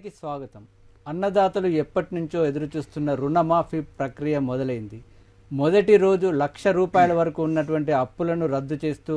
కార్యక్రమానికి స్వాగతం. అన్నదాతలు ఎప్పటి నుంచో ఎదురుచూస్తున్న రుణమాఫీ ప్రక్రియ మొదలైంది. మొదటి రోజు లక్ష రూపాయల వరకు ఉన్నటువంటి అప్పులను రద్దు చేస్తూ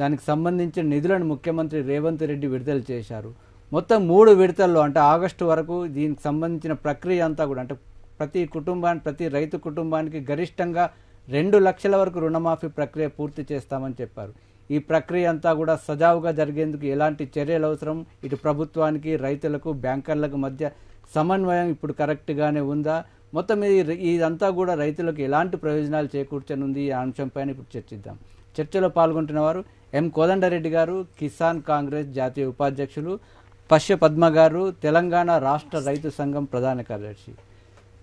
దానికి సంబంధించిన నిధులను ముఖ్యమంత్రి రేవంత్ రెడ్డి విడుదల చేశారు. మొత్తం మూడు విడతల్లో అంటే ఆగస్టు వరకు దీనికి సంబంధించిన ప్రక్రియ అంతా కూడా అంటే ప్రతి కుటుంబానికి ప్రతి రైతు కుటుంబానికి గరిష్టంగా రెండు లక్షల వరకు రుణమాఫీ ప్రక్రియ పూర్తి చేస్తామని చెప్పారు. ఈ ప్రక్రియ అంతా కూడా సజావుగా జరిగేందుకు ఎలాంటి చర్యలు అవసరం? ఇటు ప్రభుత్వానికి రైతులకు బ్యాంకర్లకు మధ్య సమన్వయం ఇప్పుడు కరెక్ట్గానే ఉందా? మొత్తం ఇది ఇదంతా కూడా రైతులకు ఎలాంటి ప్రయోజనాలు చేకూర్చనుంది? ఈ అంశంపైన ఇప్పుడు చర్చిద్దాం. చర్చలో పాల్గొంటున్న వారు ఎం కోదండరెడ్డి గారు కిసాన్ కాంగ్రెస్ జాతీయ ఉపాధ్యక్షులు పశ్య పద్మ గారు తెలంగాణ రాష్ట్ర రైతు సంఘం ప్రధాన కార్యదర్శి.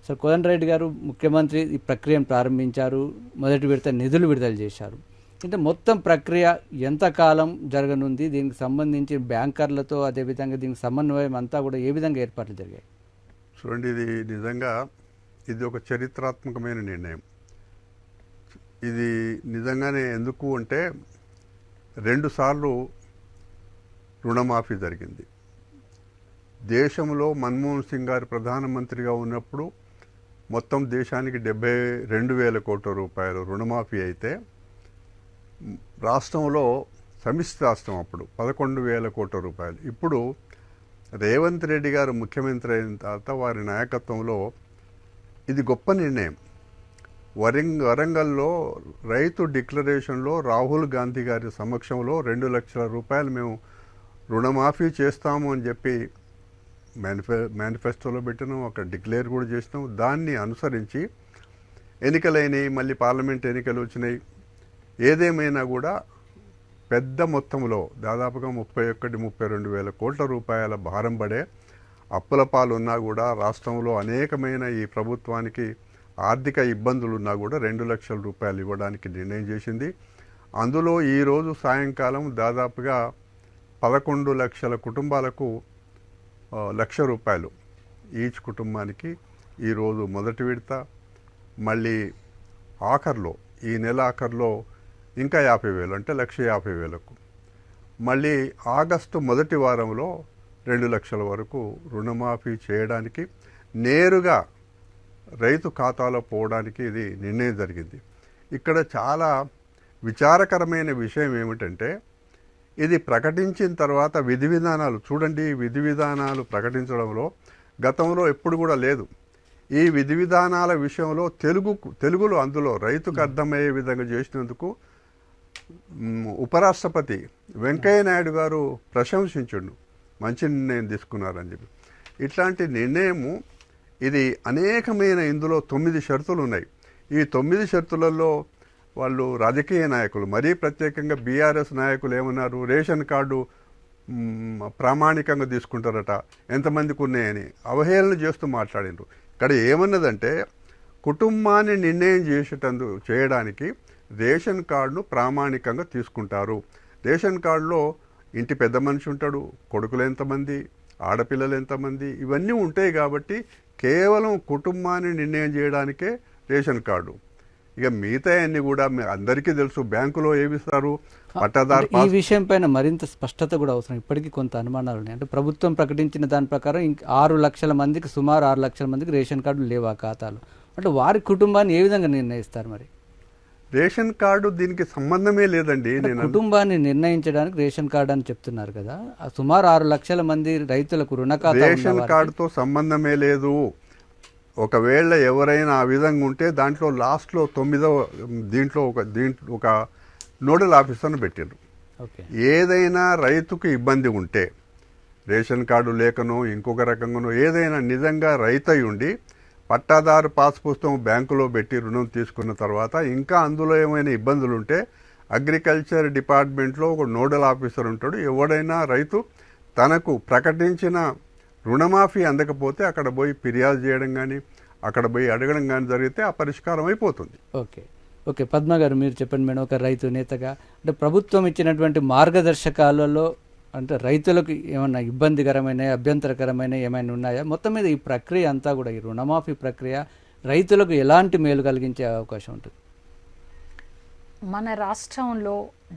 సార్ కోదండరెడ్డి గారు ముఖ్యమంత్రి ఈ ప్రక్రియను ప్రారంభించారు. మొదటి విడత నిధులు విడుదల చేశారు. అంటే మొత్తం ప్రక్రియ ఎంతకాలం జరగనుంది దీనికి సంబంధించి బ్యాంకర్లతో అదేవిధంగా దీనికి సమన్వయం అంతా కూడా ఏ విధంగా ఏర్పాట్లు జరిగాయి? చూడండి ఇది నిజంగా ఇది ఒక చరిత్రాత్మకమైన నిర్ణయం. ఇది నిజంగానే ఎందుకు అంటే రెండుసార్లు రుణమాఫీ జరిగింది. దేశంలో మన్మోహన్ సింగ్ గారు ప్రధానమంత్రిగా ఉన్నప్పుడు మొత్తం దేశానికి డెబ్బై రెండు వేల కోట్ల రూపాయలు రుణమాఫీ అయితే రాష్ట్రంలో సమిష్టి రాష్ట్రం అప్పుడు పదకొండు వేల కోట్ల రూపాయలు. ఇప్పుడు రేవంత్ రెడ్డి గారు ముఖ్యమంత్రి అయిన తర్వాత వారి నాయకత్వంలో ఇది గొప్ప నిర్ణయం. వరంగ వరంగల్లో రైతు డిక్లరేషన్లో రాహుల్ గాంధీ గారి సమక్షంలో రెండు లక్షల రూపాయలు మేము రుణమాఫీ చేస్తాము అని చెప్పి మేనిఫె మేనిఫెస్టోలో పెట్టినాం అక్కడ డిక్లేర్ కూడా చేసినాం. దాన్ని అనుసరించి ఎన్నికలైనవి మళ్ళీ పార్లమెంట్ ఎన్నికలు వచ్చినాయి. ఏదేమైనా కూడా పెద్ద మొత్తంలో దాదాపుగా ముప్పై ఒకటి ముప్పై రెండు వేల కోట్ల రూపాయల భారం పడే అప్పుల పాలున్నా కూడా రాష్ట్రంలో అనేకమైన ఈ ప్రభుత్వానికి ఆర్థిక ఇబ్బందులు ఉన్నా కూడా రెండు లక్షల రూపాయలు ఇవ్వడానికి నిర్ణయం చేసింది. అందులో ఈరోజు సాయంకాలం దాదాపుగా పదకొండు లక్షల కుటుంబాలకు లక్ష రూపాయలు ఈచ్ కుటుంబానికి ఈరోజు మొదటి విడత. మళ్ళీ ఆఖర్లో ఈ నెల ఆఖర్లో ఇంకా యాభై వేలు అంటే లక్ష యాభై వేలకు. మళ్ళీ ఆగస్టు మొదటి వారంలో రెండు లక్షల వరకు రుణమాఫీ చేయడానికి నేరుగా రైతు ఖాతాలో పోవడానికి ఇది నిర్ణయం జరిగింది. ఇక్కడ చాలా విచారకరమైన విషయం ఏమిటంటే ఇది ప్రకటించిన తర్వాత విధి విధానాలు చూడండి విధి విధానాలు ప్రకటించడంలో గతంలో ఎప్పుడు కూడా లేదు. ఈ విధి విధానాల విషయంలో తెలుగు తెలుగులో అందులో రైతుకు అర్థమయ్యే విధంగా చేసినందుకు ఉపరాష్ట్రపతి వెంకయ్య నాయుడు గారు ప్రశంసించుండు. మంచి నిర్ణయం తీసుకున్నారని చెప్పి. ఇట్లాంటి నిర్ణయము ఇది అనేకమైన ఇందులో తొమ్మిది షరతులు ఉన్నాయి. ఈ తొమ్మిది షరతులలో వాళ్ళు రాజకీయ నాయకులు మరీ ప్రత్యేకంగా బీఆర్ఎస్ నాయకులు ఏమన్నారు? రేషన్ కార్డు ప్రామాణికంగా తీసుకుంటారట ఎంతమందికి ఉన్నాయని అవహేళన చేస్తూ మాట్లాడినారు. ఇక్కడ ఏమన్నదంటే కుటుంబాన్ని నిర్ణయం చేసేటందు చేయడానికి రేషన్ కార్డును ప్రామాణికంగా తీసుకుంటారు. రేషన్ కార్డులో ఇంటి పెద్ద మనిషి ఉంటాడు కొడుకులు ఎంతమంది ఆడపిల్లలు ఎంతమంది ఇవన్నీ ఉంటాయి కాబట్టి కేవలం కుటుంబాన్ని నిర్ణయం చేయడానికే రేషన్ కార్డు. ఇక మిగతా అన్ని కూడా మీ అందరికీ తెలుసు బ్యాంకులో ఏమిస్తారు పట్టాదారు ఈ విషయం పైన మరింత స్పష్టత కూడా అవసరం. ఇప్పటికీ కొంత అనుమానాలు ఉన్నాయి. అంటే ప్రభుత్వం ప్రకటించిన దాని ప్రకారం ఇంక ఆరు లక్షల మందికి సుమారు ఆరు లక్షల మందికి రేషన్ కార్డులు లేవు ఆ ఖాతాలు. అంటే వారి కుటుంబాన్ని ఏ విధంగా నిర్ణయిస్తారు మరి? రేషన్ కార్డు దీనికి సంబంధమే లేదండి. నేను కుటుంబాన్ని నిర్ణయించడానికి రేషన్ కార్డు అని చెప్తున్నారు కదా. ఆ సుమారు ఆరు లక్షల మంది రైతులకు రుణ ఖాతా ఉన్న రేషన్ కార్డుతో సంబంధమే లేదు. ఒకవేళ ఎవరైనా ఆ విధంగా ఉంటే దాంట్లో లాస్ట్లో తొమ్మిదవ దీంట్లో ఒక దీంట్లో ఒక నోడల్ ఆఫీసర్ను పెట్టారు ఓకే. ఏదైనా రైతుకు ఇబ్బంది ఉంటే రేషన్ కార్డు లేకనో ఇంకొక రకంగానో ఏదైనా నిజంగా రైతు ఉండి పట్టాదారు పాస్ పుస్తకం బ్యాంకులో పెట్టి రుణం తీసుకున్న తర్వాత ఇంకా అందులో ఏమైనా ఇబ్బందులు ఉంటే అగ్రికల్చర్ డిపార్ట్మెంట్లో ఒక నోడల్ ఆఫీసర్ ఉంటాడు. ఎవడైనా రైతు తనకు ప్రకటించిన రుణమాఫీ అందకపోతే అక్కడ పోయి ఫిర్యాదు చేయడం కానీ అక్కడ పోయి అడగడం కానీ జరిగితే ఆ పరిష్కారం అయిపోతుంది. ఓకే. ఓకే పద్మ గారు మీరు చెప్పండి మేడం ఒక రైతు నేతగా. అంటే ప్రభుత్వం ఇచ్చినటువంటి మార్గదర్శకాలలో అంటే రైతులకు ఏమైనా ఇబ్బందికరమైన అభ్యంతరకరమైన ఏమైనా ఉన్నాయా? మొత్తం మీద ఈ ప్రక్రియ అంతా కూడా ఈ రుణమాఫీ ప్రక్రియ రైతులకు ఎలాంటి మేలు కలిగించే అవకాశం ఉంటుంది? మన రాష్ట్రంలో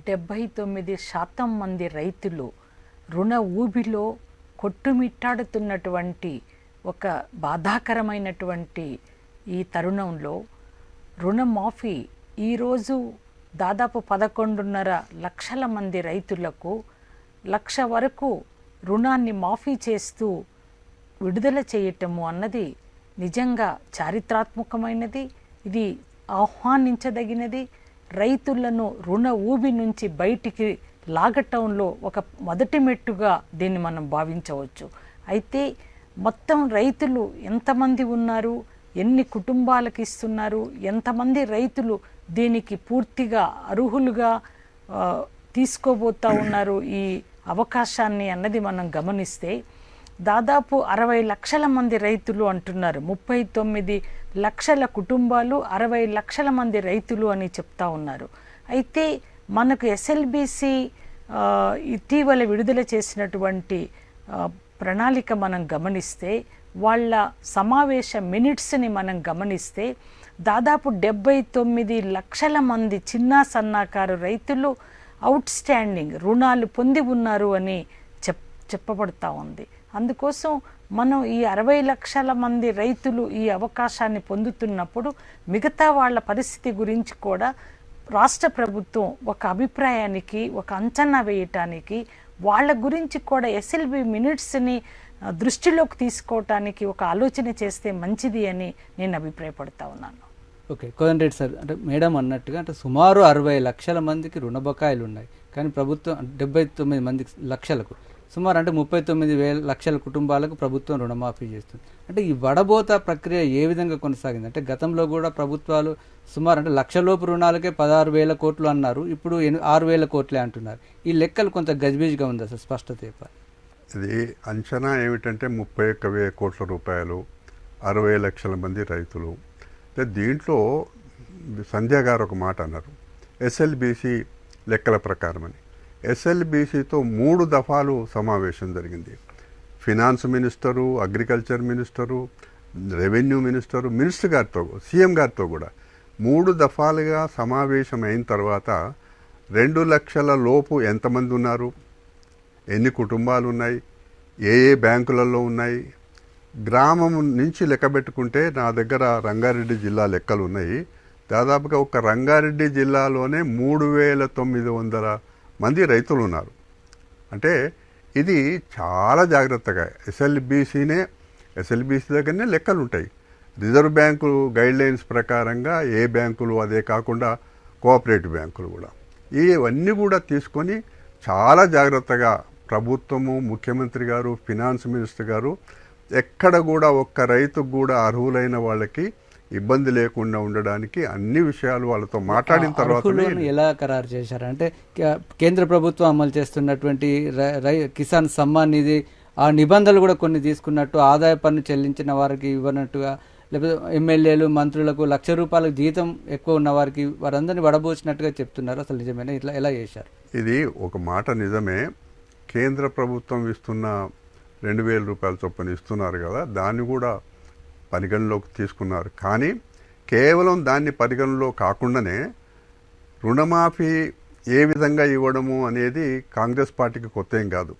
డెబ్భై తొమ్మిది శాతం మంది రైతులు రుణ ఊబిలో కొట్టుమిట్టాడుతున్నటువంటి ఒక బాధాకరమైనటువంటి ఈ తరుణంలో రుణమాఫీ ఈరోజు దాదాపు పదకొండున్నర లక్షల మంది రైతులకు లక్ష వరకు రుణాన్ని మాఫీ చేస్తూ విడుదల చేయటము అన్నది నిజంగా చారిత్రాత్మకమైనది. ఇది ఆహ్వానించదగినది. రైతులను రుణ ఊబి నుంచి బయటికి లాగటంలో ఒక మొదటి మెట్టుగా దీన్ని మనం భావించవచ్చు. అయితే మొత్తం రైతులు ఎంతమంది ఉన్నారు? ఎన్ని కుటుంబాలకు ఇస్తున్నారు? ఎంతమంది రైతులు దీనికి పూర్తిగా అర్హులుగా తీసుకోబోతా ఉన్నారు ఈ అవకాశాన్ని అన్నది మనం గమనిస్తే దాదాపు అరవై లక్షల మంది రైతులు అంటున్నారు. ముప్పై తొమ్మిది లక్షల కుటుంబాలు అరవై లక్షల మంది రైతులు అని చెప్తా ఉన్నారు. అయితే మనకు ఎస్ఎల్బిసి ఇటీవల విడుదల చేసినటువంటి ప్రణాళిక మనం గమనిస్తే వాళ్ళ సమావేశ మినిట్స్ని మనం గమనిస్తే దాదాపు డెబ్బై తొమ్మిది లక్షల మంది చిన్న సన్నకారు రైతులు అవుట్ స్టాండింగ్ రుణాలు పొంది ఉన్నారు అని చెప్ చెప్పబడతా ఉంది. అందుకోసం మనం ఈ అరవై లక్షల మంది రైతులు ఈ అవకాశాన్ని పొందుతున్నప్పుడు మిగతా వాళ్ళ పరిస్థితి గురించి కూడా రాష్ట్ర ప్రభుత్వం ఒక అభిప్రాయానికి ఒక అంచనా వేయటానికి వాళ్ళ గురించి కూడా ఎస్ఎల్బి మినిట్స్ని దృష్టిలోకి తీసుకోవటానికి ఒక ఆలోచన చేస్తే మంచిది అని నేను అభిప్రాయపడతా ఉన్నాను. ఓకే కోదండరెడ్డి సార్ అంటే మేడం అన్నట్టుగా అంటే సుమారు అరవై లక్షల మందికి రుణ బకాయిలు ఉన్నాయి. కానీ ప్రభుత్వం డెబ్బై తొమ్మిది మంది లక్షలకు సుమారు అంటే ముప్పై తొమ్మిది వేల లక్షల కుటుంబాలకు ప్రభుత్వం రుణమాఫీ చేస్తుంది. అంటే ఈ వడబోత ప్రక్రియ ఏ విధంగా కొనసాగింది? అంటే గతంలో కూడా ప్రభుత్వాలు సుమారు అంటే లక్షలోపు రుణాలకే పదహారు వేల కోట్లు అన్నారు ఇప్పుడు ఆరు వేల కోట్లే అంటున్నారు. ఈ లెక్కలు కొంత గజిబిజిగా ఉంది అసలు స్పష్టత చెప్పాలి? ఇది అంచనా ఏమిటంటే ముప్పై ఒక్క వేల కోట్ల రూపాయలు అరవై లక్షల మంది రైతులు దీంట్లో సంధ్య గారు ఒక మాట అన్నారు. ఎస్ఎల్బీసీ లెక్కల ప్రకారం అని. ఎస్ఎల్బీసీతో మూడు దఫాలు సమావేశం జరిగింది. Finance minister agriculture minister revenue minister minister గారితో సీఎం గారితో కూడా మూడు దఫాలుగా సమావేశం అయిన తర్వాత రెండు లక్షల లోపు ఎంతమంది ఉన్నారు? ఎన్ని కుటుంబాలు ఉన్నాయి? ఏ ఏ బ్యాంకులలో ఉన్నాయి? గ్రామం నుంచి లెక్క పెట్టుకుంటే నా దగ్గర రంగారెడ్డి జిల్లా లెక్కలు ఉన్నాయి దాదాపుగా ఒక రంగారెడ్డి జిల్లాలోనే మూడు వేల తొమ్మిది వందల మంది రైతులు ఉన్నారు అంటే ఇది చాలా జాగ్రత్తగా ఎస్ఎల్బిసినే ఎస్ఎల్బిసి దగ్గరనే లెక్కలు ఉంటాయి రిజర్వ్ బ్యాంకు గైడ్ లైన్స్ ప్రకారంగా ఏ బ్యాంకులు అదే కాకుండా కోఆపరేటివ్ బ్యాంకులు కూడా. ఇవన్నీ కూడా తీసుకొని చాలా జాగ్రత్తగా ప్రభుత్వము ముఖ్యమంత్రి గారు ఫినాన్స్ మినిస్టర్ గారు ఎక్కడ కూడా ఒక్క రైతుకు కూడా అర్హులైన వాళ్ళకి ఇబ్బంది లేకుండా ఉండడానికి అన్ని విషయాలు వాళ్ళతో మాట్లాడిన అర్హులను ఎలా ఖరారు చేశారు? అంటే కేంద్ర ప్రభుత్వం అమలు చేస్తున్నటువంటి కిసాన్ సమ్మాన్ నిధి ఆ నిబంధనలు కూడా కొన్ని తీసుకున్నట్టు ఆదాయ పన్ను చెల్లించిన వారికి ఇవ్వనట్టుగా లేకపోతే ఎమ్మెల్యేలు మంత్రులకు లక్ష రూపాయలకు జీతం ఎక్కువ ఉన్న వారికి వారందరినీ వడబోసినట్టుగా చెప్తున్నారు. అసలు నిజమేనా? ఇట్లా ఎలా చేశారు? ఇది ఒక మాట నిజమే. కేంద్ర ప్రభుత్వం ఇస్తున్న రెండు వేల రూపాయల చొప్పున ఇస్తున్నారు కదా దాన్ని కూడా పరిగణలోకి తీసుకున్నారు. కానీ కేవలం దాన్ని పరిగణలో కాకుండానే రుణమాఫీ ఏ విధంగా ఇవ్వడము అనేది కాంగ్రెస్ పార్టీకి కొత్త ఏం కాదు.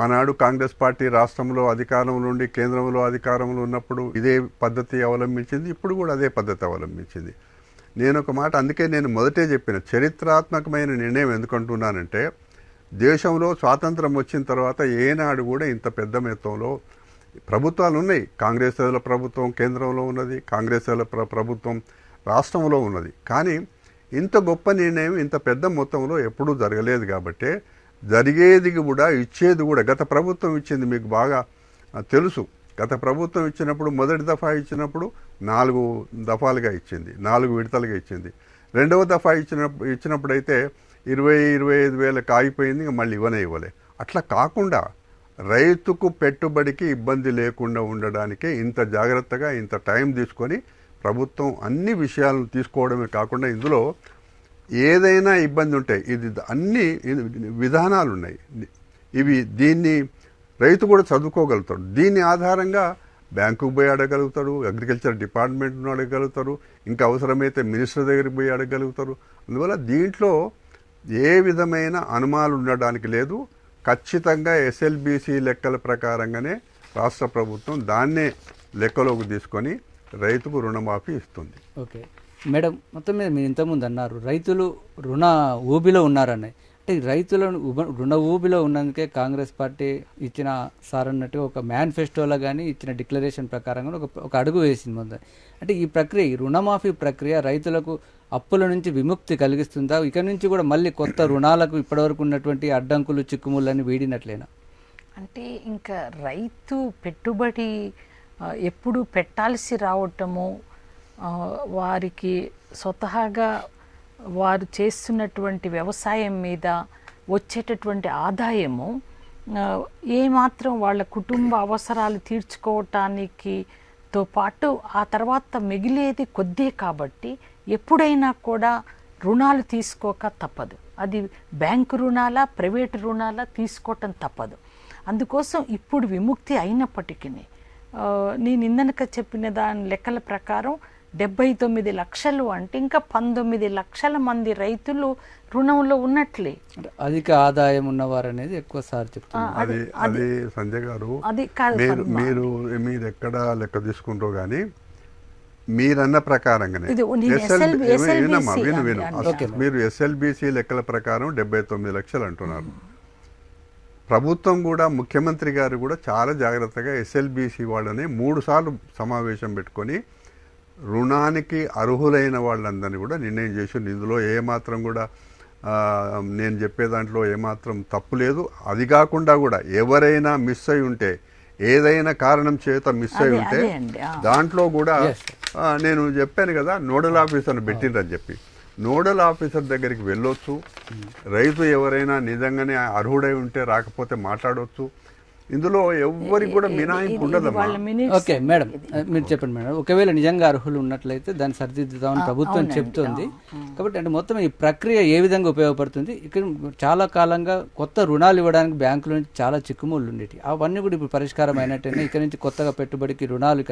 ఆనాడు కాంగ్రెస్ పార్టీ రాష్ట్రంలో అధికారంలో ఉండి కేంద్రంలో అధికారంలో ఉన్నప్పుడు ఇదే పద్ధతి అవలంబించింది ఇప్పుడు కూడా అదే పద్ధతి అవలంబించింది. నేను ఒక మాట అందుకే నేను మొదటే చెప్పిన చరిత్రాత్మకమైన నిర్ణయం ఎందుకంటున్నానంటే దేశంలో స్వాతంత్రం వచ్చిన తర్వాత ఏనాడు కూడా ఇంత పెద్ద మొత్తంలో ప్రభుత్వాలు ఉన్నాయి. కాంగ్రెస్ ప్రభుత్వం కేంద్రంలో ఉన్నది కాంగ్రెస్ ఏదల ప్ర ప్రభుత్వం రాష్ట్రంలో ఉన్నది. కానీ ఇంత గొప్ప నిర్ణయం ఇంత పెద్ద మొత్తంలో ఎప్పుడూ జరగలేదు కాబట్టి జరిగేది కూడా ఇచ్చేది కూడా గత ప్రభుత్వం ఇచ్చింది మీకు బాగా తెలుసు. గత ప్రభుత్వం ఇచ్చినప్పుడు మొదటి దఫా ఇచ్చినప్పుడు నాలుగు దఫాలుగా ఇచ్చింది నాలుగు విడతలుగా ఇచ్చింది. రెండవ దఫా ఇచ్చినప్పుడు ఇచ్చినప్పుడైతే ఇరవై ఇరవై ఐదు వేలకు ఆగిపోయింది ఇంకా మళ్ళీ ఇవ్వనే ఇవ్వలే. అట్లా కాకుండా రైతుకు పెట్టుబడికి ఇబ్బంది లేకుండా ఉండడానికే ఇంత జాగ్రత్తగా ఇంత టైం తీసుకొని ప్రభుత్వం అన్ని విషయాలను తీసుకోవడమే కాకుండా ఇందులో ఏదైనా ఇబ్బంది ఉంటే ఇది అన్ని విధానాలు ఉన్నాయి ఇవి దీన్ని రైతు కూడా చదువుకోగలుగుతాడు. దీని ఆధారంగా బ్యాంకుకు పోయి అడగలుగుతాడు అగ్రికల్చర్ డిపార్ట్మెంట్ను అడగలుగుతారు ఇంకా అవసరమైతే మినిస్టర్ దగ్గరికి పోయి అడగలుగుతారు అందువల్ల దీంట్లో ఏ విధమైన అనుమానాలు ఉండడానికి లేదు. ఖచ్చితంగా ఎస్ఎల్బిసి లెక్కల ప్రకారంగానే రాష్ట్ర ప్రభుత్వం దాన్నే లెక్కలోకి తీసుకొని రైతుకు రుణమాఫీ ఇస్తుంది. ఓకే. మేడం మొత్తం మీద మీరు ఇంతకుముందు అన్నారు రైతులు రుణ ఊబిలో ఉన్నారని. అంటే రైతులను ఉబ- రుణ ఊబిలో ఉన్నందుకే కాంగ్రెస్ పార్టీ ఇచ్చిన సార్ అన్నట్టుగా ఒక మేనిఫెస్టోలో కానీ ఇచ్చిన డిక్లరేషన్ ప్రకారంగా ఒక ఒక అడుగు వేసింది ముందు. అంటే ఈ ప్రక్రియ ఈ రుణమాఫీ ప్రక్రియ రైతులకు అప్పుల నుంచి విముక్తి కలిగిస్తుందా? ఇక నుంచి కూడా మళ్ళీ కొత్త రుణాలకు ఇప్పటివరకు ఉన్నటువంటి అడ్డంకులు చిక్కుముళ్ళని వీడినట్లేనా? అంటే ఇంకా రైతు పెట్టుబడి ఎప్పుడు పెట్టాల్సి రావటము వారికి స్వతహాగా వారు చేస్తున్నటువంటి వ్యవసాయం మీద వచ్చేటటువంటి ఆదాయము ఏమాత్రం వాళ్ళ కుటుంబ అవసరాలు తీర్చుకోవటానికి తో పాటు ఆ తర్వాత మిగిలేది కొద్దే కాబట్టి ఎప్పుడైనా కూడా రుణాలు తీసుకోక తప్పదు. అది బ్యాంకు రుణాలా ప్రైవేటు రుణాలా తీసుకోవటం తప్పదు. అందుకోసం ఇప్పుడు విముక్తి అయినప్పటికీ నేను ఇందనక చెప్పిన దాని లెక్కల ప్రకారం డెబ్బై తొమ్మిది లక్షలు అంటే ఇంకా పంతొమ్మిది లక్షల మంది రైతులు రుణంలో ఉన్నట్లే. అధిక ఆదాయం ఉన్నవారు అనేది ఎక్కువ సార్ చెప్తున్నారు. అది అది సంజయ్ గారు అది కాదు మీరు. మీరు ఎక్కడ లెక్క తీసుకుంటారో కానీ మీరన్న ప్రకారంగానే విను విను. మీరు ఎస్ఎల్బిసి లెక్కల ప్రకారం డెబ్బై తొమ్మిది లక్షలు అంటున్నారు. ప్రభుత్వం కూడా ముఖ్యమంత్రి గారు కూడా చాలా జాగ్రత్తగా ఎస్ఎల్బిసి వాళ్ళని మూడు సార్లు సమావేశం పెట్టుకొని రుణానికి అర్హులైన వాళ్ళందరినీ కూడా నిర్ణయం చేసి ఇందులో ఏమాత్రం కూడా ఆ, నేను చెప్పే దాంట్లో ఏమాత్రం తప్పు లేదు. అది కాకుండా కూడా ఎవరైనా మిస్ అయి ఉంటే ఏదైనా కారణం చేత మిస్ అయి ఉంటే అదే అండి, ఆ. దాంట్లో కూడా నేను చెప్పాను కదా నోడల్ ఆఫీసర్ని పెట్టిండ్రని చెప్పి. నోడల్ ఆఫీసర్ దగ్గరికి వెళ్ళొచ్చు. రైతు ఎవరైనా నిజంగానే అర్హుడై ఉంటే రాకపోతే మాట్లాడవచ్చు ఇందులో ఎవ్వరికి కూడా మినాయింపు minutes ఓకే మేడం. మీరు చెప్పండి మేడం. ఒకవేళ నిజంగా అర్హులు ఉన్నట్లయితే దాన్ని సరిదిద్దుతామని ప్రభుత్వం చెప్తోంది. కాబట్టి అంటే మొత్తం ఈ ప్రక్రియ ఏ విధంగా ఉపయోగపడుతుంది? ఇక్కడ చాలా కాలంగా కొత్త రుణాలు ఇవ్వడానికి బ్యాంకుల నుంచి చాలా చిక్కుముళ్ళు ఉండేవి అవన్నీ కూడా ఇప్పుడు పరిష్కారం అయినట్టయినా ఇక్కడ నుంచి కొత్తగా పెట్టుబడికి రుణాలు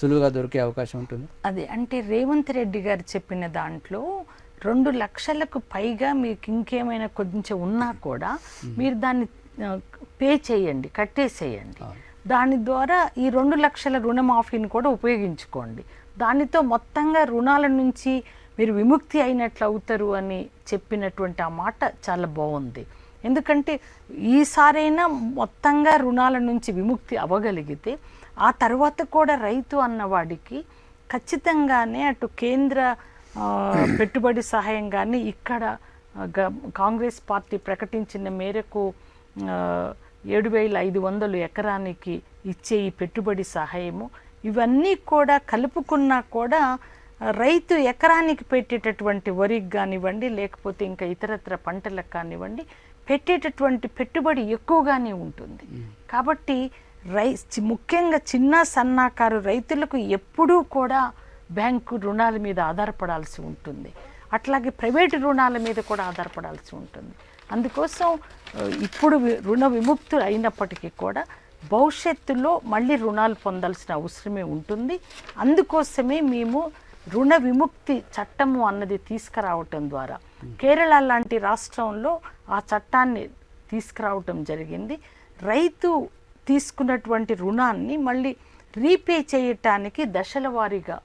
సులువుగా దొరికే అవకాశం ఉంటుంది. అదే అంటే రేవంత్ రెడ్డి గారు చెప్పిన దాంట్లో రెండు లక్షలకు పైగా మీకు ఇంకేమైనా కొంచెం ఉన్నా కూడా మీరు దాన్ని పే చేయండి కట్టేసేయండి. దాని ద్వారా ఈ రెండు లక్షల రుణమాఫీని కూడా ఉపయోగించుకోండి. దానితో మొత్తంగా రుణాల నుంచి మీరు విముక్తి అయినట్లు అవుతారు అని చెప్పినటువంటి ఆ మాట చాలా బాగుంది. ఎందుకంటే ఈసారైనా మొత్తంగా రుణాల నుంచి విముక్తి అవ్వగలిగితే ఆ తర్వాత కూడా రైతు అన్నవాడికి ఖచ్చితంగానే అటు కేంద్ర పెట్టుబడి సహాయం కానీ ఇక్కడ కాంగ్రెస్ పార్టీ ప్రకటించిన మేరకు ఏడు వేల ఐదు వందలు ఎకరానికి ఇచ్చే ఈ పెట్టుబడి సహాయము ఇవన్నీ కూడా కలుపుకున్నా కూడా రైతు ఎకరానికి పెట్టేటటువంటి వరికి కానివ్వండి లేకపోతే ఇంకా ఇతరత్ర పంటలకు కానివ్వండి పెట్టేటటువంటి పెట్టుబడి ఎక్కువగానే ఉంటుంది. కాబట్టి రై ముఖ్యంగా చిన్న సన్నకారు రైతులకు ఎప్పుడూ కూడా బ్యాంకు రుణాల మీద ఆధారపడాల్సి ఉంటుంది. అట్లాగే ప్రైవేటు రుణాల మీద కూడా ఆధారపడాల్సి ఉంటుంది. అందుకోసం ఇప్పుడు రుణ విముక్తులు అయినప్పటికీ కూడా భవిష్యత్తులో మళ్ళీ రుణాలు పొందాల్సిన అవసరమే ఉంటుంది. అందుకోసమే మేము రుణ విముక్తి చట్టము అన్నది తీసుకురావటం ద్వారా కేరళ లాంటి రాష్ట్రంలో ఆ చట్టాన్ని తీసుకురావటం జరిగింది. రైతు తీసుకున్నటువంటి రుణాన్ని మళ్ళీ రీపే చేయటానికి దశల వారీగా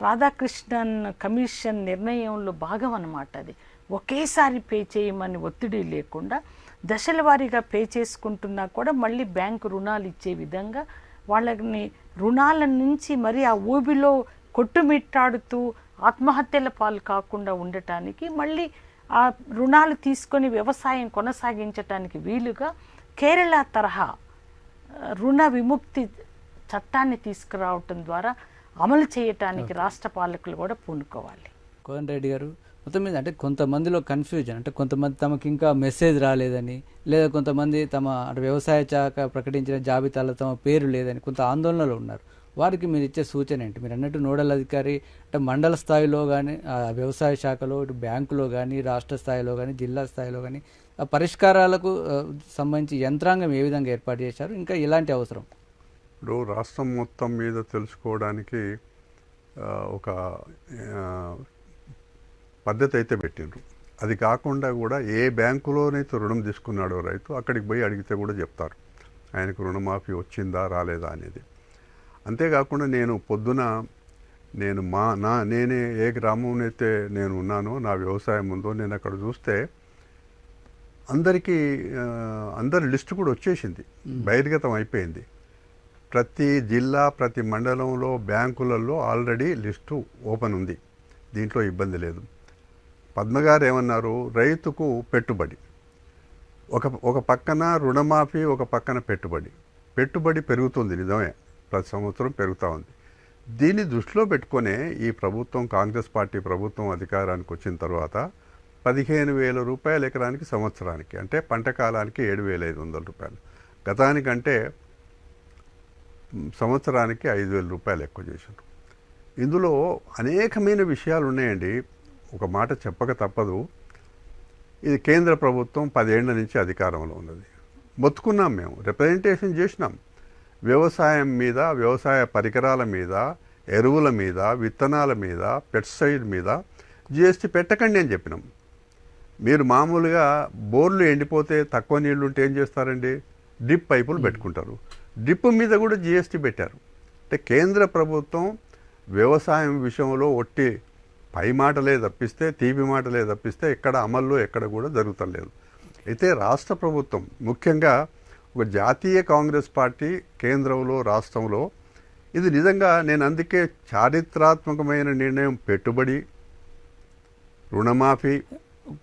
రాధాకృష్ణన్ కమిషన్ నిర్ణయంలో భాగం అన్నమాట అది. ఒకేసారి పే చేయమని ఒత్తిడి లేకుండా దశల వారీగా పే చేసుకుంటున్నా కూడా మళ్ళీ బ్యాంకు రుణాలు ఇచ్చే విధంగా వాళ్ళని రుణాల నుంచి మరి ఆ ఊబిలో కొట్టుమిట్టాడుతూ ఆత్మహత్యల పాలు కాకుండా ఉండటానికి మళ్ళీ ఆ రుణాలు తీసుకొని వ్యవసాయం కొనసాగించటానికి వీలుగా కేరళ తరహా రుణ విముక్తి చట్టాన్ని తీసుకురావటం ద్వారా అమలు చేయటానికి రాష్ట్ర పాలకులు కూడా పూనుకోవాలి. కోదన్ రెడ్డి గారు మొత్తం మీద అంటే కొంతమందిలో కన్ఫ్యూజన్ అంటే కొంతమంది తమకి ఇంకా మెసేజ్ రాలేదని లేదా కొంతమంది తమ అటు వ్యవసాయ శాఖ ప్రకటించిన జాబితాలో తమ పేరు లేదని కొంత ఆందోళనలో ఉన్నారు. వారికి మీరు ఇచ్చే సూచన ఏంటి? మీరు అన్నట్టు నోడల్ అధికారి అంటే మండల స్థాయిలో కానీ వ్యవసాయ శాఖలో ఇటు బ్యాంకులో కానీ రాష్ట్ర స్థాయిలో కానీ జిల్లా స్థాయిలో కానీ ఆ పరిష్కారాలకు సంబంధించి యంత్రాంగం ఏ విధంగా ఏర్పాటు చేశారు? ఇంకా ఎలాంటి అవసరం? ఇప్పుడు రాష్ట్రం మొత్తం మీద తెలుసుకోవడానికి ఒక పద్ధతి అయితే పెట్టిండ్రు. అది కాకుండా కూడా ఏ బ్యాంకులోనైతే రుణం తీసుకున్నాడో రైతు అక్కడికి పోయి అడిగితే కూడా చెప్తారు. ఆయనకు రుణమాఫీ వచ్చిందా రాలేదా అనేది. అంతేకాకుండా నేను పొద్దున నేను మా నా నేనే ఏ గ్రామంలో నేను ఉన్నానో నా వ్యవసాయం ఉందో నేను అక్కడ చూస్తే అందరికీ అందరి లిస్టు కూడా వచ్చేసింది. బహిర్గతం అయిపోయింది. ప్రతి జిల్లా ప్రతి మండలంలో బ్యాంకులలో ఆల్రెడీ లిస్టు ఓపెన్ ఉంది. దీంట్లో ఇబ్బంది లేదు. పద్మగారు ఏమన్నారు రైతుకు పెట్టుబడి. ఒక ఒక పక్కన రుణమాఫీ ఒక పక్కన పెట్టుబడి. పెట్టుబడి పెరుగుతుంది నిజమే. ప్రతి సంవత్సరం పెరుగుతూ ఉంది. దీన్ని దృష్టిలో పెట్టుకునే ఈ ప్రభుత్వం కాంగ్రెస్ పార్టీ ప్రభుత్వం అధికారానికి వచ్చిన తర్వాత పదిహేను వేల రూపాయల ఎకరానికి సంవత్సరానికి అంటే పంట కాలానికి ఏడు వేల ఐదు వందల రూపాయలు. గతానికంటే సంవత్సరానికి ఐదు వేల రూపాయలు ఎక్కువ చేశారు. ఇందులో అనేకమైన విషయాలు ఉన్నాయండి. ఒక మాట చెప్పక తప్పదు. ఇది కేంద్ర ప్రభుత్వం పదేళ్ళ నుంచి అధికారంలో ఉన్నది. మొత్తుకున్నాం మేము రిప్రజెంటేషన్ చేసినాం. వ్యవసాయం మీద వ్యవసాయ పరికరాల మీద ఎరువుల మీద విత్తనాల మీద పెస్టిసైడ్ మీద జిఎస్టీ పెట్టకండి అని చెప్పినాం. మీరు మామూలుగా బోర్లు ఎండిపోతే తక్కువ నీళ్ళు ఉంటే ఏం చేస్తారండి? డ్రిప్ పైపులు పెట్టుకుంటారు. డ్రిప్ మీద కూడా జిఎస్టీ పెట్టారు. అంటే కేంద్ర ప్రభుత్వం వ్యవసాయం విషయంలో ఒట్టి పై మాటలే తప్పిస్తే తీపి మాటలే తప్పిస్తే ఎక్కడ అమల్లో ఎక్కడ కూడా జరుగుతలేదు. అయితే రాష్ట్ర ప్రభుత్వం ముఖ్యంగా ఒక జాతీయ కాంగ్రెస్ పార్టీ కేంద్రంలో రాష్ట్రంలో ఇది నిజంగా నేను అందుకే చారిత్రాత్మకమైన నిర్ణయం పెట్టుబడి రుణమాఫీ.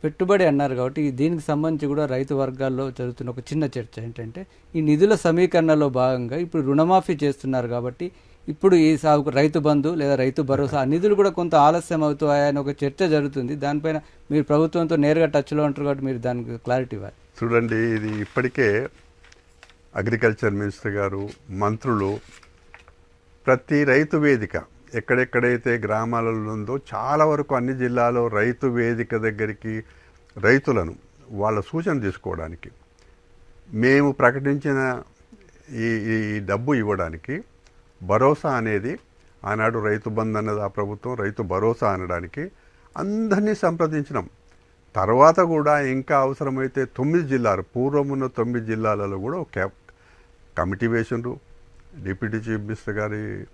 పెట్టుబడి అన్నారు కాబట్టి దీనికి సంబంధించి కూడా రైతు వర్గాల్లో జరుగుతున్న ఒక చిన్న చర్చ ఏంటంటే ఈ నిధుల సమీకరణలో భాగంగా ఇప్పుడు రుణమాఫీ చేస్తున్నారు కాబట్టి ఇప్పుడు ఈ సాగుకు రైతు బంధు లేదా రైతు భరోసా నిధులు కూడా కొంత ఆలస్యం అవుతాయని ఒక చర్చ జరుగుతుంది. దానిపైన మీరు ప్రభుత్వంతో నేరుగా టచ్లో ఉంటారు కాబట్టి మీరు దానికి క్లారిటీ ఇవ్వాలి. చూడండి ఇది ఇప్పటికే అగ్రికల్చర్ మినిస్టర్ గారు మంత్రులు ప్రతి రైతు వేదిక ఎక్కడెక్కడైతే గ్రామాలలో ఉందో చాలా వరకు అన్ని జిల్లాలో రైతు వేదిక దగ్గరికి రైతులను వాళ్ళ సూచన తీసుకోవడానికి మేము ప్రకటించిన ఈ ఈ డబ్బు ఇవ్వడానికి భరోసా అనేది ఆనాడు రైతు బంధు అన్నది ఆ ప్రభుత్వం రైతు భరోసా అనడానికి అందరినీ సంప్రదించినాం. తర్వాత కూడా ఇంకా అవసరమైతే తొమ్మిది జిల్లాలు పూర్వం ఉన్న తొమ్మిది జిల్లాలలో కూడా ఒక కమిటీ వేసిండ్రు. డిప్యూటీ చీఫ్ మినిస్టర్ గారి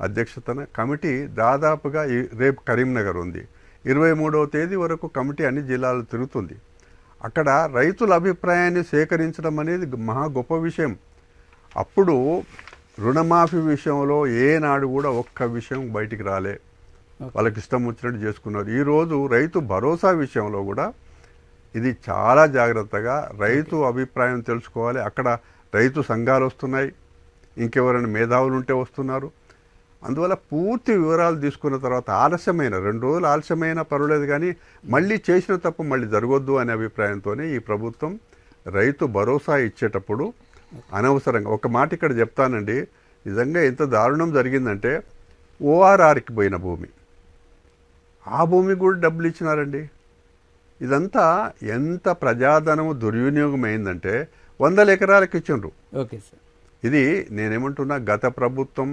అధ్యక్షతన కమిటీ దాదాపుగా ఈ- రేపు కరీంనగర్ ఉంది. ఇరవై మూడవ తేదీ వరకు కమిటీ అన్ని జిల్లాలు తిరుగుతుంది. అక్కడ రైతుల అభిప్రాయాన్ని సేకరించడం అనేది మహా గొప్ప విషయం. అప్పుడు రుణమాఫీ విషయంలో ఏనాడు కూడా ఒక్క విషయం బయటికి రాలే. వాళ్ళకి ఇష్టం వచ్చినట్టు చేసుకున్నారు. ఈరోజు రైతు భరోసా విషయంలో కూడా ఇది చాలా జాగ్రత్తగా రైతు అభిప్రాయం తెలుసుకోవాలి. అక్కడ రైతు సంఘాలు వస్తున్నాయి. ఇంకెవరైనా మేధావులు ఉంటే వస్తున్నారు. అందువల్ల పూర్తి వివరాలు తీసుకున్న తర్వాత ఆలస్యమైన రెండు రోజులు ఆలస్యమైన పర్వాలేదు కానీ మళ్ళీ చేసిన తప్పు మళ్ళీ జరగొద్దు అనే అభిప్రాయంతోనే ఈ ప్రభుత్వం రైతు భరోసా ఇచ్చేటప్పుడు అనవసరంగా ఒక మాట ఇక్కడ చెప్తానండి. నిజంగా ఎంత దారుణం జరిగిందంటే ఓఆర్ఆర్కి పోయిన భూమి. ఆ భూమికి కూడా డబ్బులు ఇచ్చినారండి. ఇదంతా ఎంత ప్రజాధనము దుర్వినియోగం అయిందంటే వందల ఎకరాలకు ఇచ్చిండ్రు. Okay sir. ఇది నేనేమంటున్నా గత ప్రభుత్వం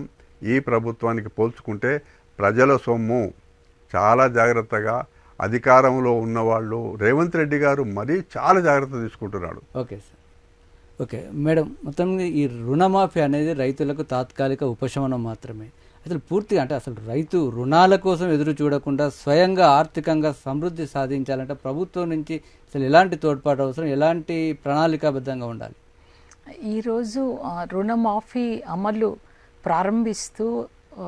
ఈ ప్రభుత్వానికి పోల్చుకుంటే ప్రజల సొమ్ము చాలా జాగ్రత్తగా అధికారంలో ఉన్నవాళ్ళు రేవంత్ రెడ్డి గారు మరీ చాలా జాగ్రత్త తీసుకుంటున్నాడు. Okay sir. ఓకే. మేడం మొత్తం ఈ రుణమాఫీ అనేది రైతులకు తాత్కాలిక ఉపశమనం మాత్రమే. అసలు పూర్తిగా అంటే అసలు రైతు రుణాల కోసం ఎదురు చూడకుండా స్వయంగా ఆర్థికంగా సమృద్ధి సాధించాలంటే ప్రభుత్వం నుంచి అసలు ఎలాంటి తోడ్పాటు అవసరం ఎలాంటి ప్రణాళికాబద్ధంగా ఉండాలి? ఈరోజు రుణమాఫీ అమలు ప్రారంభిస్తూ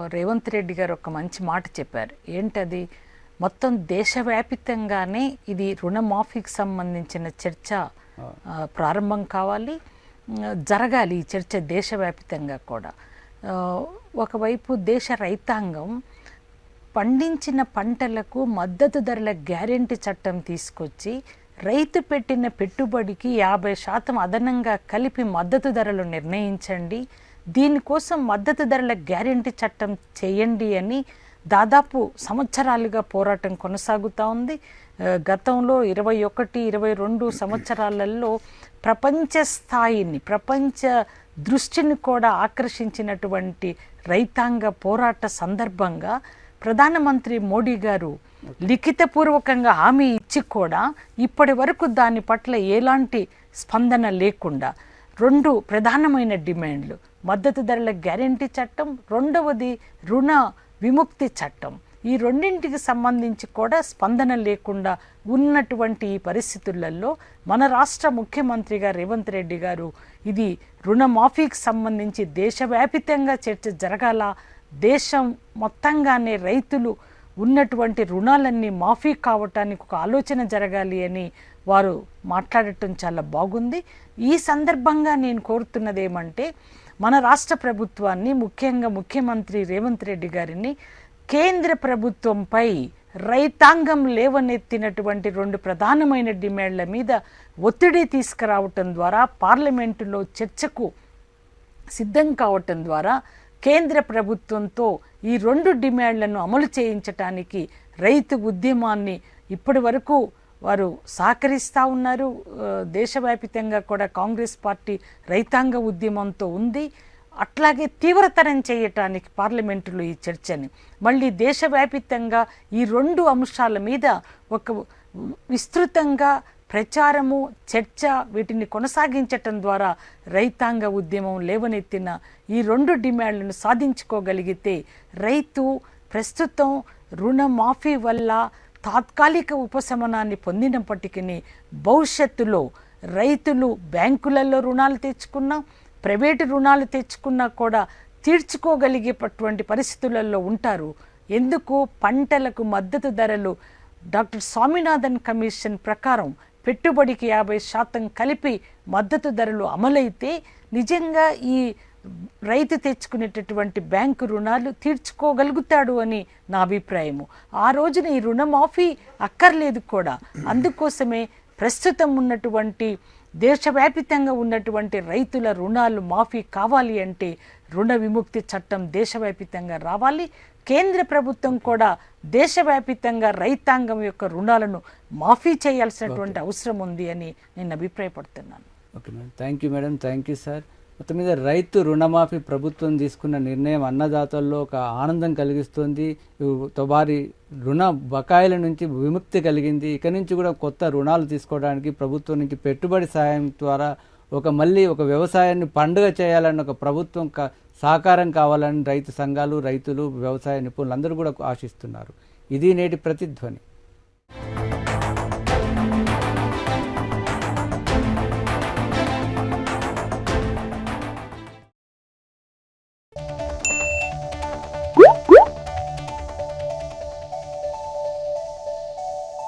రేవంత్ రెడ్డి గారు ఒక మంచి మాట చెప్పారు. ఏంటది? మొత్తం దేశవ్యాపితంగానే ఇది రుణమాఫీకి సంబంధించిన చర్చ ప్రారంభం కావాలి జరగాలి ఈ చర్చ దేశవ్యాప్తంగా కూడా. ఒకవైపు దేశ రైతాంగం పండించిన పంటలకు మద్దతు ధరల గ్యారెంటీ చట్టం తీసుకొచ్చి రైతు పెట్టిన పెట్టుబడికి యాభై శాతం అదనంగా కలిపి మద్దతు ధరలు నిర్ణయించండి దీనికోసం మద్దతు ధరల గ్యారెంటీ చట్టం చేయండి అని దాదాపు సంవత్సరాలుగా పోరాటం కొనసాగుతూ ఉంది. గతంలో ఇరవై ఒకటి ఇరవై రెండు సంవత్సరాలలో ప్రపంచ స్థాయిని ప్రపంచ దృష్టిని కూడా ఆకర్షించినటువంటి రైతాంగ పోరాట సందర్భంగా ప్రధానమంత్రి మోడీ గారు లిఖితపూర్వకంగా హామీ ఇచ్చి కూడా ఇప్పటి వరకు దాని పట్ల ఎలాంటి స్పందన లేకుండా రెండు ప్రధానమైన డిమాండ్లు. మద్దతు ధరల గ్యారంటీ చట్టం రెండవది రుణ విముక్తి చట్టం. ఈ రెండింటికి సంబంధించి కూడా స్పందన లేకుండా ఉన్నటువంటి ఈ పరిస్థితులలో మన రాష్ట్ర ముఖ్యమంత్రిగా రేవంత్ రెడ్డి గారు ఇది రుణమాఫీకి సంబంధించి దేశవ్యాపితంగా చర్చ జరగాల దేశం మొత్తంగానే రైతులు ఉన్నటువంటి రుణాలన్నీ మాఫీ కావటానికి ఒక ఆలోచన జరగాలి అని వారు మాట్లాడటం చాలా బాగుంది. ఈ సందర్భంగా నేను కోరుతున్నది ఏమంటే మన రాష్ట్ర ప్రభుత్వాన్ని ముఖ్యంగా ముఖ్యమంత్రి రేవంత్ రెడ్డి గారిని కేంద్ర ప్రభుత్వంపై రైతాంగం లేవనెత్తినటువంటి రెండు ప్రధానమైన డిమాండ్ల మీద ఒత్తిడి తీసుకురావటం ద్వారా పార్లమెంటులో చర్చకు సిద్ధం కావటం ద్వారా కేంద్ర ప్రభుత్వంతో ఈ రెండు డిమాండ్లను అమలు చేయించటానికి రైతు ఉద్యమాన్ని ఇప్పటి వరకు వారు సహకరిస్తూ ఉన్నారు. దేశవ్యాపితంగా కూడా కాంగ్రెస్ పార్టీ రైతాంగ ఉద్యమంతో ఉంది. అట్లాగే తీవ్రతరం చేయటానికి పార్లమెంటులో ఈ చర్చని. మళ్ళీ దేశవ్యాపితంగా ఈ రెండు అంశాల మీద ఒక విస్తృతంగా ప్రచారము చర్చ వీటిని కొనసాగించటం ద్వారా రైతాంగ ఉద్యమం లేవనెత్తిన ఈ రెండు డిమాండ్లను సాధించుకోగలిగితే రైతు ప్రస్తుతం రుణమాఫీ వల్ల తాత్కాలిక ఉపశమనాన్ని పొందినప్పటికీ భవిష్యత్తులో రైతులు బ్యాంకులలో రుణాలు తెచ్చుకున్నా ప్రైవేటు రుణాలు తెచ్చుకున్నా కూడా తీర్చుకోగలిగేటటువంటి పరిస్థితులలో ఉంటారు. ఎందుకు? పంటలకు మద్దతు ధరలు. డాక్టర్ స్వామినాథన్ కమిషన్ ప్రకారం పెట్టుబడికి యాభై శాతం కలిపి మద్దతు ధరలు అమలైతే నిజంగా ఈ రైతు తెచ్చుకునేటటువంటి బ్యాంకు రుణాలు తీర్చుకోగలుగుతాడు అని నా అభిప్రాయము. ఆ రోజున ఈ రుణమాఫీ అక్కర్లేదు కూడా. అందుకోసమే ప్రస్తుతం ఉన్నటువంటి దేశవ్యాపితంగా ఉన్నటువంటి రైతుల రుణాలు మాఫీ కావాలి అంటే రుణ విముక్తి చట్టం దేశవ్యాపితంగా రావాలి. కేంద్ర ప్రభుత్వం కూడా దేశవ్యాపితంగా రైతాంగం యొక్క రుణాలను మాఫీ చేయాల్సినటువంటి అవసరం ఉంది అని నేను అభిప్రాయపడుతున్నాను. Okay madam. Thank you madam. Thank you sir. మొత్తం మీద రైతు రుణమాఫీ ప్రభుత్వం తీసుకున్న నిర్ణయం అన్నదాతల్లో ఒక ఆనందం కలిగిస్తుంది. తొబారి రుణ బకాయిల నుంచి విముక్తి కలిగింది. ఇక నుంచి కూడా కొత్త రుణాలు తీసుకోవడానికి ప్రభుత్వం నుంచి పెట్టుబడి సాయం ద్వారా ఒక మళ్ళీ ఒక వ్యవసాయాన్ని పండుగ చేయాలని ఒక ప్రభుత్వం క- సహకారం కావాలని రైతు సంఘాలు రైతులు వ్యవసాయ నిపుణులు అందరూ కూడా ఆశిస్తున్నారు. ఇది నేటి ప్రతిధ్వని.